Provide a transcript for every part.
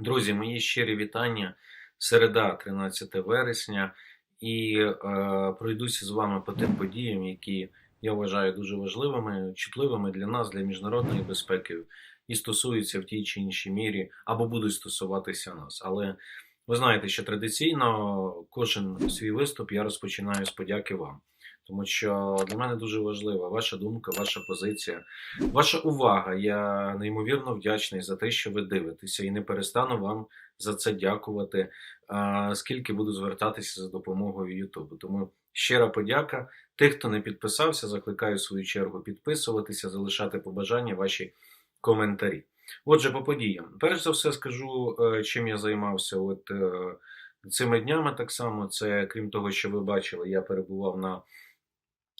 Друзі, мої щирі вітання. Середа, 13 вересня, і е, пройдуся з вами по тим подіям, які я вважаю дуже важливими, чутливими для нас, для міжнародної безпеки, і стосуються в тій чи іншій мірі, або будуть стосуватися нас. Але ви знаєте, що традиційно кожен свій виступ я розпочинаю з подяки вам. Тому що для мене дуже важлива ваша думка, ваша позиція, ваша увага. Я неймовірно вдячний за те, що ви дивитеся, і не перестану вам за це дякувати, скільки буду звертатися за допомогою Ютубу. Тому щира подяка. Тих, хто не підписався, закликаю в свою чергу підписуватися, залишати побажання, ваші коментарі. Отже, по подіям. Перш за все, скажу, е, чим я займався от е, цими днями. Так само, це крім того, що ви бачили, я перебував на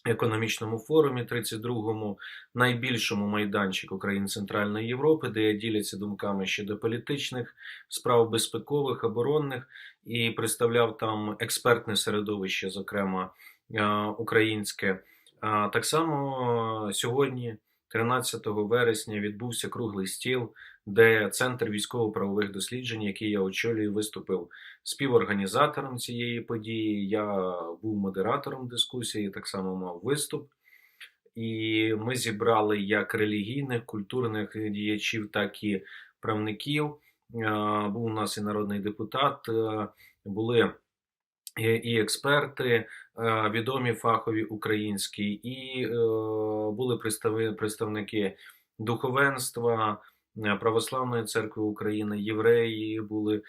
економічному форумі 32-му, найбільшому майданчику країн Центральної Європи, де діляться думками щодо політичних справ безпекових, оборонних, і представляв там експертне середовище, зокрема е, українське. Е, Так само е, сьогодні, 13 вересня, відбувся круглий стіл, де Центр військово-правових досліджень, який я очолюю, виступив співорганізатором цієї події. Я був модератором дискусії, так само мав виступ. І ми зібрали як релігійних, культурних діячів, так і правників. Е, Був у нас і народний депутат, е, були і експерти, е, відомі фахові українські, і були представники духовенства. Е, Православної церкви України, євреї були,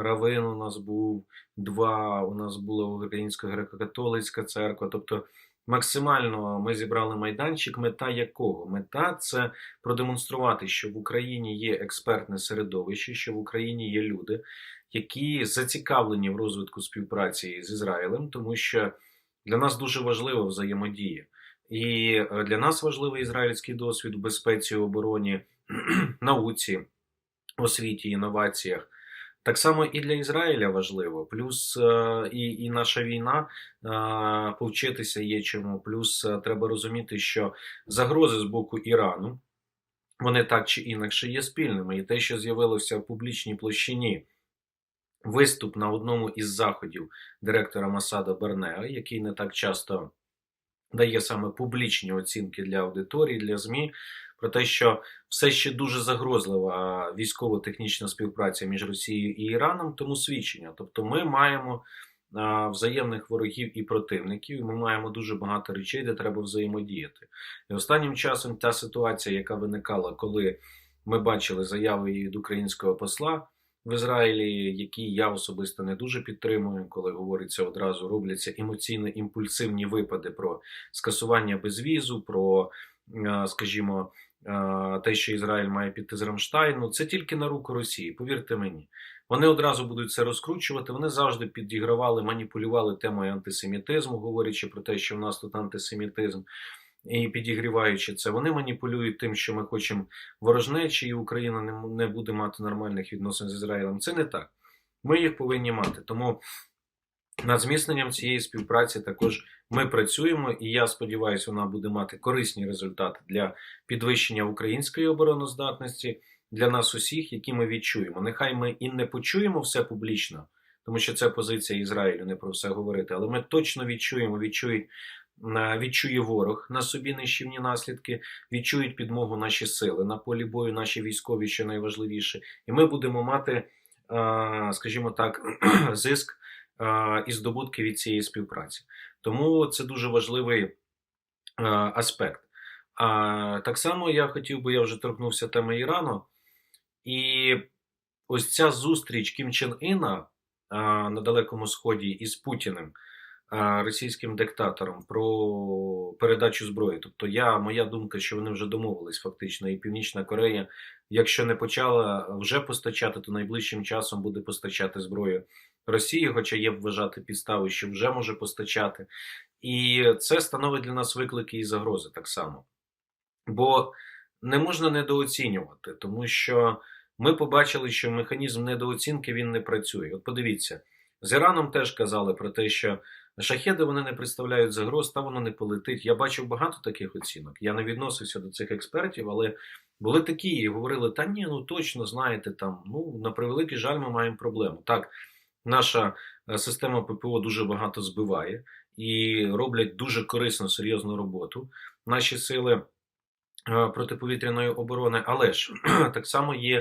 Равин у нас був, два у нас була Українська греко-католицька церква. Тобто максимально ми зібрали майданчик. Мета якого? Мета це продемонструвати, що в Україні є експертне середовище, що в Україні є люди, які зацікавлені в розвитку співпраці з Ізраїлем, тому що для нас дуже важлива взаємодія. І е, для нас важливий ізраїльський досвід в безпеці, обороні, науці, освіті, інноваціях. Так само і для Ізраїля важливо. Плюс е, і, і наша війна е, повчитися є чому. Плюс е, треба розуміти, що загрози з боку Ірану вони так чи інакше є спільними. І те, що з'явилося в публічній площині виступ на одному із заходів директора Масада Бернеа, який не так часто дає саме публічні оцінки для аудиторії, для ЗМІ, про те, що все ще дуже загрозлива військово-технічна співпраця між Росією і Іраном, тому свідчення. Тобто, ми маємо взаємних ворогів і противників, і ми маємо дуже багато речей, де треба взаємодіяти. І останнім часом та ситуація, яка виникала, коли ми бачили заяви від українського посла в Ізраїлі, які я особисто не дуже підтримую, коли говориться одразу, робляться емоційно імпульсивні випади про скасування безвізу, про, скажімо, е, те, що Ізраїль має піти з Рамштайну, це тільки на руку Росії, повірте мені. Вони одразу будуть це розкручувати. Вони завжди підігравали, маніпулювали темою антисемітизму, говорячи про те, що в нас тут антисемітизм. І підігріваючи це, вони маніпулюють тим, що ми хочемо ворожнечі, і Україна не буде мати нормальних відносин з Ізраїлем. Це не так. Ми їх повинні мати. Тому над зміцненням цієї співпраці також ми працюємо, і я сподіваюся, вона буде мати корисні результати для підвищення української обороноздатності для нас усіх, які ми відчуємо. Нехай ми і не почуємо все публічно, тому що це позиція Ізраїлю, не про все говорити, але ми точно відчуємо, відчують. Відчує ворог на собі нищівні наслідки, відчують підмогу наші сили на полі бою, наші військові, що найважливіше, і ми будемо мати, скажімо так, зиск і здобутки від цієї співпраці. Тому це дуже важливий е, аспект. Так само я хотів би, я вже торкнувся теми Ірану, і ось ця зустріч Кім Чен Іна на Далекому Сході із Путіним, російським диктатором, про передачу зброї. Тобто, я, моя думка, що вони вже домовились фактично, і Північна Корея, якщо не почала вже постачати, то найближчим часом буде постачати зброю Росії, хоча є вважати підстави, що вже може постачати. І це становить для нас виклики і загрози так само. Бо не можна недооцінювати, тому що ми побачили, що механізм недооцінки він не працює. От подивіться, з Іраном теж казали про те, що шахеди вони не представляють загроз, та воно не полетить. Я бачив багато таких оцінок. Я не відносився до цих експертів, але були такі, і говорили: та ні, ну точно знаєте, там, ну на превеликий жаль, ми маємо проблему. Так, наша е, система ППО дуже багато збиває і роблять дуже корисну, серйозну роботу. Наші сили е, протиповітряної оборони, але ж так само є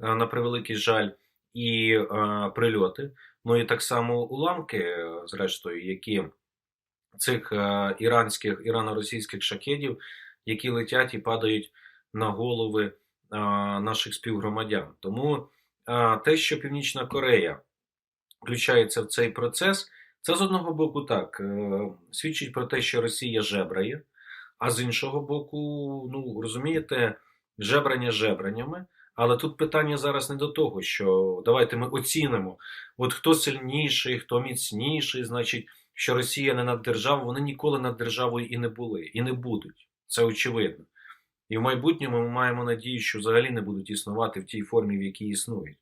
е, на превеликий жаль і прильоти. Ну і так само уламки, е, зрештою, які цих е, іранських ірано-російських шахедів, які летять і падають на голови е, наших співгромадян. Тому те, що Північна Корея включається в цей процес, це з одного боку так свідчить про те, що Росія жебрає, а з іншого боку, ну розумієте, жебрання жебраннями. Але тут питання зараз не до того, що давайте ми оцінимо, от хто сильніший, хто міцніший, значить, що Росія не над державою, вони ніколи над державою і не були, і не будуть. Це очевидно. І в майбутньому ми маємо надію, що взагалі не будуть існувати в тій формі, в якій існують.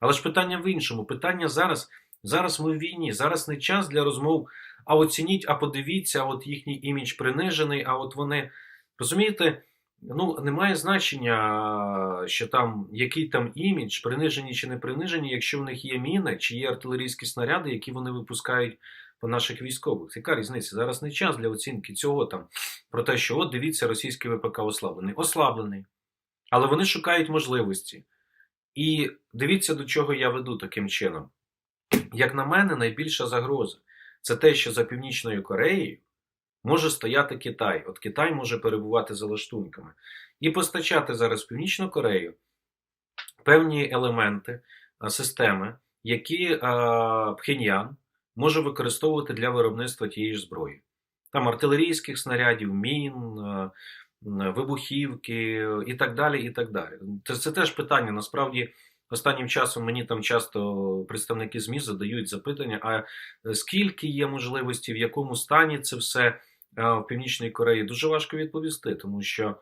Але ж питання в іншому. Питання зараз, зараз ми в війні, зараз не час для розмов, а оцініть, а подивіться, а от їхній імідж принижений, а от вони. Розумієте, ну немає значення, що там який там імідж, принижені чи не принижені, якщо в них є міни чи є артилерійські снаряди, які вони випускають по наших військових. Яка різниця? Зараз не час для оцінки цього там про те, що от дивіться, російський ВПК ослаблений. Ослаблений. Але вони шукають можливості. І дивіться, до чого я веду таким чином. Як на мене, найбільша загроза це те, що за Північною Кореєю може стояти Китай. От Китай може перебувати за лаштунками і постачати зараз Північну Корею певні елементи системи, які Пхеньян може використовувати для виробництва тієї ж зброї. Там артилерійських снарядів, мін, вибухівки і так далі. і так далі. Це, це теж питання. Насправді, останнім часом мені там часто представники ЗМІ задають запитання: а скільки є можливості, в якому стані це все в Північній Кореї? Дуже важко відповісти, тому що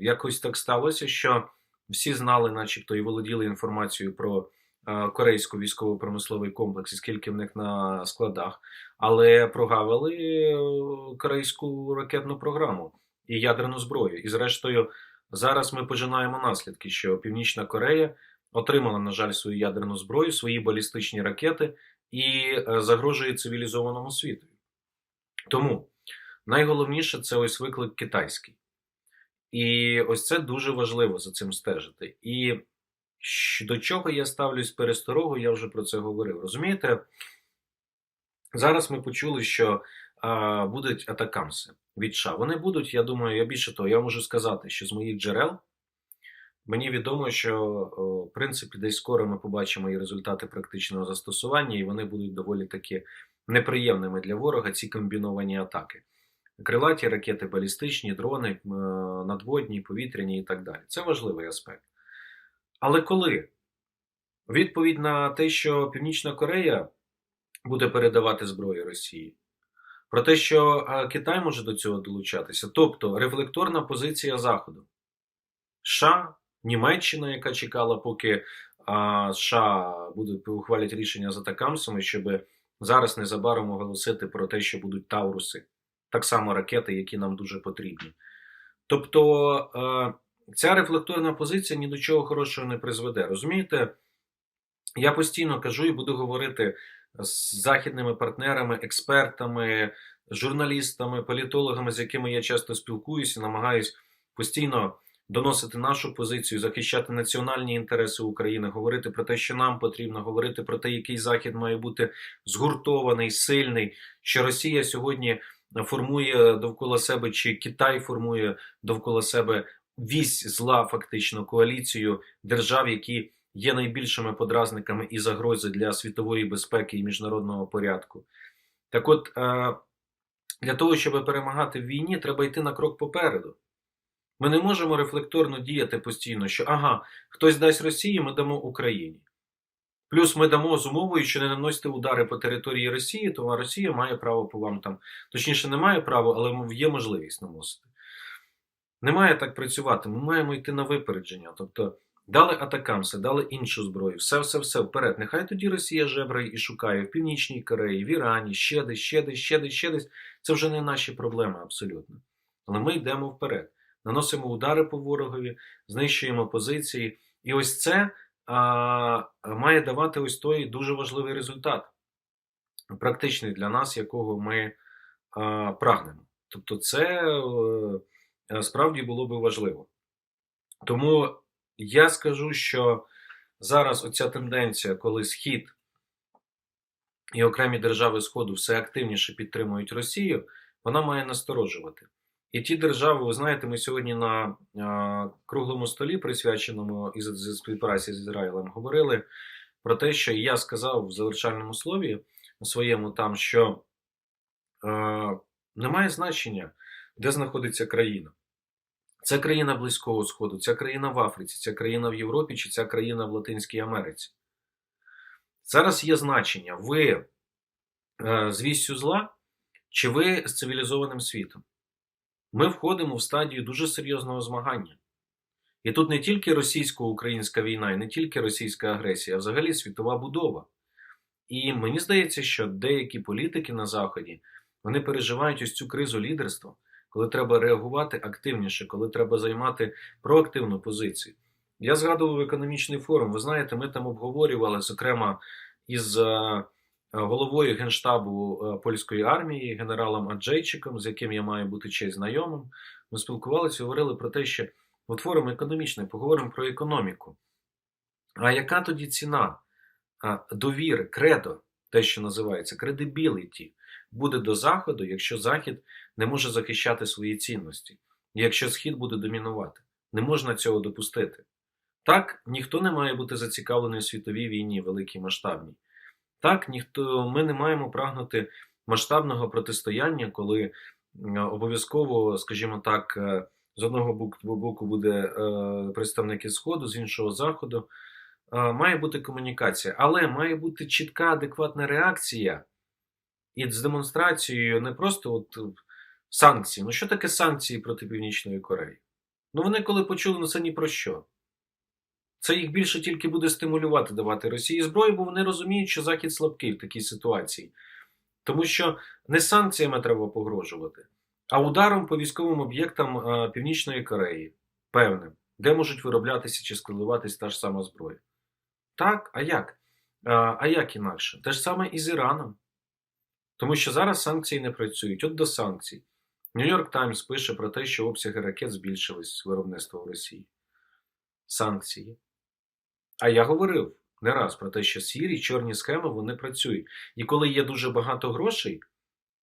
якось так сталося, що всі знали, начебто, і володіли інформацією про корейсько військово-промисловий комплекс, і скільки в них на складах, але прогавили е, корейську ракетну програму і ядерну зброю. І, зрештою, зараз ми пожинаємо наслідки, що Північна Корея отримала, на жаль, свою ядерну зброю, свої балістичні ракети і е, загрожує цивілізованому світу. Тому найголовніше це ось виклик китайський. І ось це дуже важливо за цим стежити. І до чого я ставлюсь пересторогу, я вже про це говорив. Розумієте? Зараз ми почули, що а, будуть атакамси від США. Вони будуть, я думаю, я більше того, я можу сказати, що з моїх джерел мені відомо, що о, в принципі десь скоро ми побачимо і результати практичного застосування, і вони будуть доволі таки неприємними для ворога ці комбіновані атаки. Крилаті ракети, балістичні, дрони, надводні, повітряні і так далі. Це важливий аспект. Але коли відповідь на те, що Північна Корея буде передавати зброю Росії, про те, що Китай може до цього долучатися, тобто рефлекторна позиція Заходу, США, Німеччина, яка чекала, поки США будуть ухвалять рішення за такамсами, щоб зараз незабаром оголосити про те, що будуть Тауруси, так само ракети, які нам дуже потрібні. Тобто ця рефлекторна позиція ні до чого хорошого не призведе. Розумієте? Я постійно кажу і буду говорити з західними партнерами, експертами, журналістами, політологами, з якими я часто спілкуюся, намагаюсь постійно доносити нашу позицію, захищати національні інтереси України, говорити про те, що нам потрібно, говорити про те, який захід має бути згуртований, сильний, що Росія сьогодні формує довкола себе, чи Китай формує довкола себе вісь зла, фактично коаліцію держав, які є найбільшими подразниками і загрози для світової безпеки і міжнародного порядку. Так от, е, для того, щоб перемагати в війні, треба йти на крок попереду. Ми не можемо рефлекторно діяти постійно, що ага, хтось дасть Росії, ми дамо Україні. Плюс ми дамо з умовою, що не наносите удари по території Росії, то Росія має право по вам там. Точніше, не має права, але є можливість наносити. Не має так працювати. Ми маємо йти на випередження. Тобто дали атакамси, дали іншу зброю, все-все-все вперед. Нехай тоді Росія жебрає і шукає в Північній Кореї, в Ірані, ще десь, ще десь, ще десь, ще десь. Це вже не наші проблеми абсолютно. Але ми йдемо вперед. Наносимо удари по ворогові, знищуємо позиції. І ось це а, має давати ось той дуже важливий результат, практичний для нас, якого ми а, прагнемо. Тобто, це е, справді було би важливо. Тому я скажу, що зараз оця тенденція, коли Схід і окремі держави Сходу все активніше підтримують Росію, вона має насторожувати. І ті держави, ви знаєте, ми сьогодні на круглому столі, присвяченому із співпраці з Ізраїлем, говорили про те, що я сказав в завершальному слові своєму там, що е, немає значення, де знаходиться країна. Це країна Близького Сходу, ця країна в Африці, ця країна в Європі чи ця країна в Латинській Америці. Зараз є значення, ви е, з вістю зла, чи ви з цивілізованим світом. Ми входимо в стадію дуже серйозного змагання. І тут не тільки російсько-українська війна, і не тільки російська агресія, а взагалі світова будова. І мені здається, що деякі політики на Заході вони переживають ось цю кризу лідерства, коли треба реагувати активніше, коли треба займати проактивну позицію. Я згадував економічний форум. Ви знаєте, ми там обговорювали, зокрема, із е, головою Генштабу е, польської армії, генералом Аджейчиком, з яким я маю бути честь знайомим. Ми спілкувалися говорили про те, що от форум економічний, поговоримо про економіку. А яка тоді ціна довіри, кредо, те, що називається кредибіліті, буде до Заходу, якщо Захід не може захищати свої цінності, якщо Схід буде домінувати? Не можна цього допустити. Так, ніхто не має бути зацікавлений у світовій війні, великій масштабній. Так, ніхто, ми не маємо прагнути масштабного протистояння, коли е, обов'язково, скажімо так, е, з одного боку буде е, представники Сходу, з іншого заходу. Має бути комунікація, але має бути чітка, адекватна реакція і з демонстрацією не просто от санкції. Ну що таке санкції проти Північної Кореї? Ну вони коли почули, ну це ні про що. Це їх більше тільки буде стимулювати давати Росії зброю, бо вони розуміють, що Захід слабкий в такій ситуації. Тому що не санкціями треба погрожувати, а ударом по військовим об'єктам Північної Кореї, певним, де можуть вироблятися чи складуватись та ж сама зброя. Так, а як? А як інакше? Те ж саме і з Іраном. Тому що зараз санкції не працюють. От до санкцій. Нью-Йорк Таймс пише про те, що обсяги ракет збільшились виробництва в Росії. Санкції. А я говорив не раз про те, що сірі, чорні схеми вони працюють. І коли є дуже багато грошей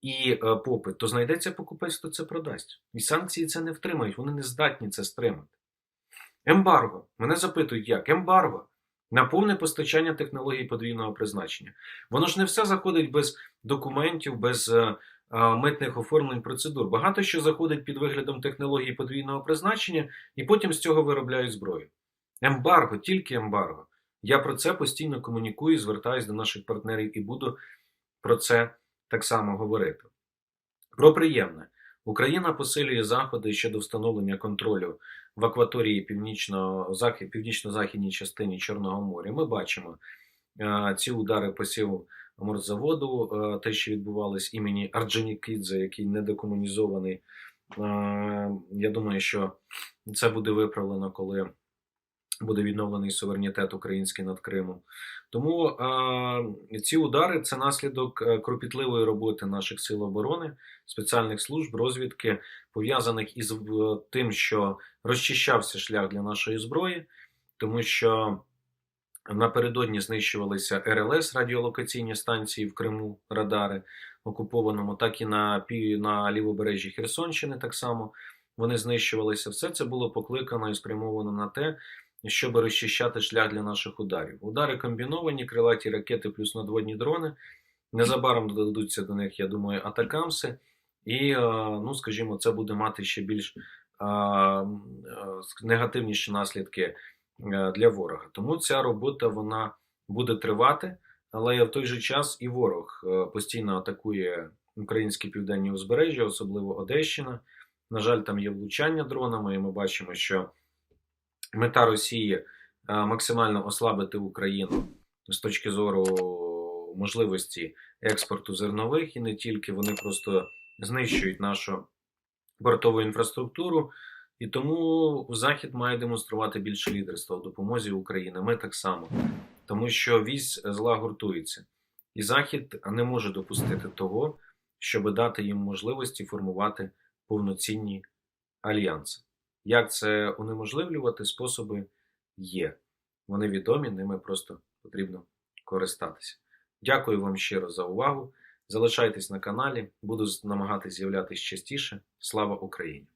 і е, попит, то знайдеться покупець, хто це продасть. І санкції це не втримають, вони не здатні це стримати. Ембарго. Мене запитують, як? Ембарго. На повне постачання технологій подвійного призначення. Воно ж не все заходить без документів, без е, е, митних оформлень процедур. Багато що заходить під виглядом технологій подвійного призначення, і потім з цього виробляють зброю. Ембарго, тільки ембарго. Я про це постійно комунікую, звертаюся до наших партнерів і буду про це так само говорити. Про приємне. Україна посилює заходи щодо встановлення контролю в акваторії північно-захід, північно-західній частині Чорного моря. Ми бачимо е, ці удари по сілу морзаводу, е, те, що відбувалось імені Арджонікідзе, який недокомунізований. Е, я думаю, що це буде виправлено, коли буде відновлений суверенітет український над Кримом. Тому е, ці удари це наслідок е, кропітливої роботи наших сил оборони, спеціальних служб, розвідки, пов'язаних із тим, що розчищався шлях для нашої зброї, тому що напередодні знищувалися РЛС радіолокаційні станції в Криму, радари окупованому, так і на, на лівобережжі Херсонщини так само вони знищувалися. Все це було покликано і спрямовано на те, щоб розчищати шлях для наших ударів. Удари комбіновані, крилаті ракети плюс надводні дрони. Незабаром додадуться до них, я думаю, атакамси. І, е, ну, скажімо, це буде мати ще більш е, е, негативніші наслідки для ворога. Тому ця робота вона буде тривати, але в той же час і ворог постійно атакує українські південні узбережжя, особливо Одещина. На жаль, там є влучання дронами, і ми бачимо, що мета Росії е, максимально ослабити Україну з точки зору можливості експорту зернових і не тільки вони просто знищують нашу портову інфраструктуру, І тому Захід має демонструвати більше лідерства у допомозі Україні. Ми так само, тому що вісь зла гуртується, і Захід не може допустити того, щоб дати їм можливості формувати повноцінні альянси. Як це унеможливлювати? Способи є. Вони відомі, ними просто потрібно користатися. Дякую вам щиро за увагу. Залишайтесь на каналі, буду намагатись з'являтися частіше. Слава Україні!